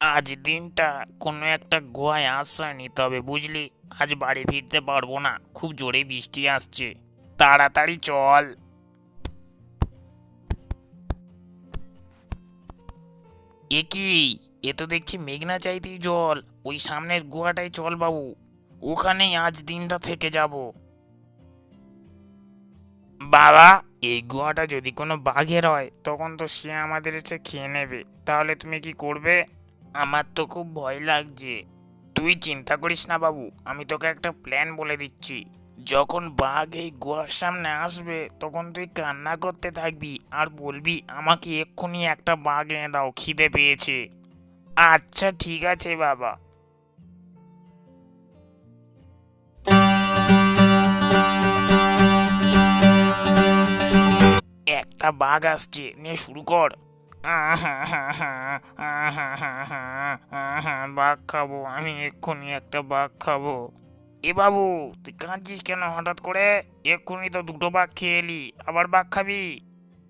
আজ দিনটা কোনো একটা গোয়ায় আশ্রয় নিতে হবে বুঝলি আজ বাড়ি ফিরতে পারব না। খুব জোরে বৃষ্টি আসছে। তাড়াতাড়ি চল। এ কি? এ তো দেখছি মেঘনা চাইতেই জল। ওই সামনের গুহাটাই চল বাবু। ওখানেই আজ দিনটা থেকে যাব। বাবা, এই গুহাটা যদি কোনো বাঘের হয়, তখন তো সে আমাদের এসে খেয়ে নেবে। তাহলে তুমি কি করবে? আমার তো খুব ভয় লাগছে। তুই চিন্তা করিস না বাবু, আমি তোকে একটা প্ল্যান বলে দিচ্ছি। যখন বাঘ এই গুহার সামনে আসবে, তখন তুই কান্না করতে থাকবি আর বলবি, আমাকে এক্ষুনি একটা বাঘ এনে দাও, খিদে পেয়েছে। আচ্ছা ঠিক আছে বাবা। একটা বাঘ আসছে, নিয়ে শুরু কর। বাঘ খাব, আমি এক্ষুনি একটা বাঘ খাব। এ বাবু, তুই কাঁদছিস কেন হঠাৎ করে? এক্ষুনি তো দুটো বাঘ খেয়ে এলি, আবার বাঘ খাবি?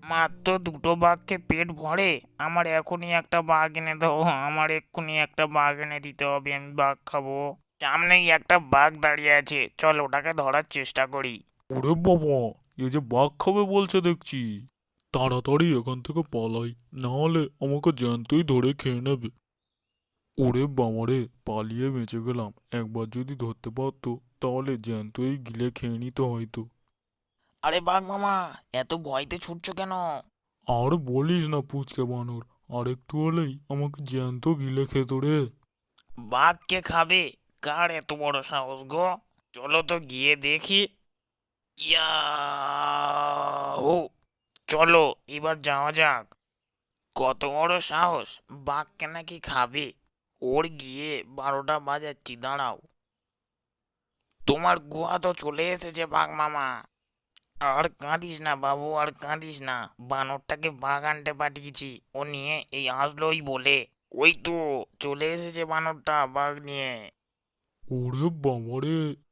মাত্র দুটো বাঘকে পেট ভরে আমার এখনই একটা বাঘ এনে দাও, আমার এক্ষুনি একটা বাঘ এনে দিতে হবে, আমি বাঘ খাব। সামনেই একটা বাঘ দাঁড়িয়ে আছে, চল ওটাকে ধরার চেষ্টা করি। ওরে বাবা, এ যে বাঘ খাবে বলছে দেখছি। তাড়াতাড়ি এখান থেকে পালাই না হলে আমাকে জ্যান্তই ধরে খেয়ে নেবে। ওরে বাবারে পালিয়ে বেঁচে গেলাম। একবার যদি ধরতে পারতো তাহলে জ্যান্তই গিলে খেয়ে নিত হয়তো। আরে বাঘ মামা এত ভয়তে ছুটছো কেন? আর বলিস না পুচকে বানর আর একটু হলেই আমাকে জ্যান্ত গিলে খেত রে। বাঘ কে খাবে? কার এত বড় সাহস গো? চলো তো গিয়ে দেখি। ইয়া হো চলো, এবার যাওয়া যাক। কত বড় সাহস, বাঘকে নাকি খাবে। ওর গিয়ে বারোটা বাজাচ্ছি, দাঁড়াও। তোমার গুহা তো চলে এসেছে, বাঘ মামা। আর কাঁদিস না বাবু, আর কাঁদিস না। বানরটাকে বাঘ আনতে পাঠিয়েছি, ও নিয়ে এই আসলোই বলে। ওই তো, চলে এসেছে বানরটা, বাঘ নিয়ে। ওরে বাবারে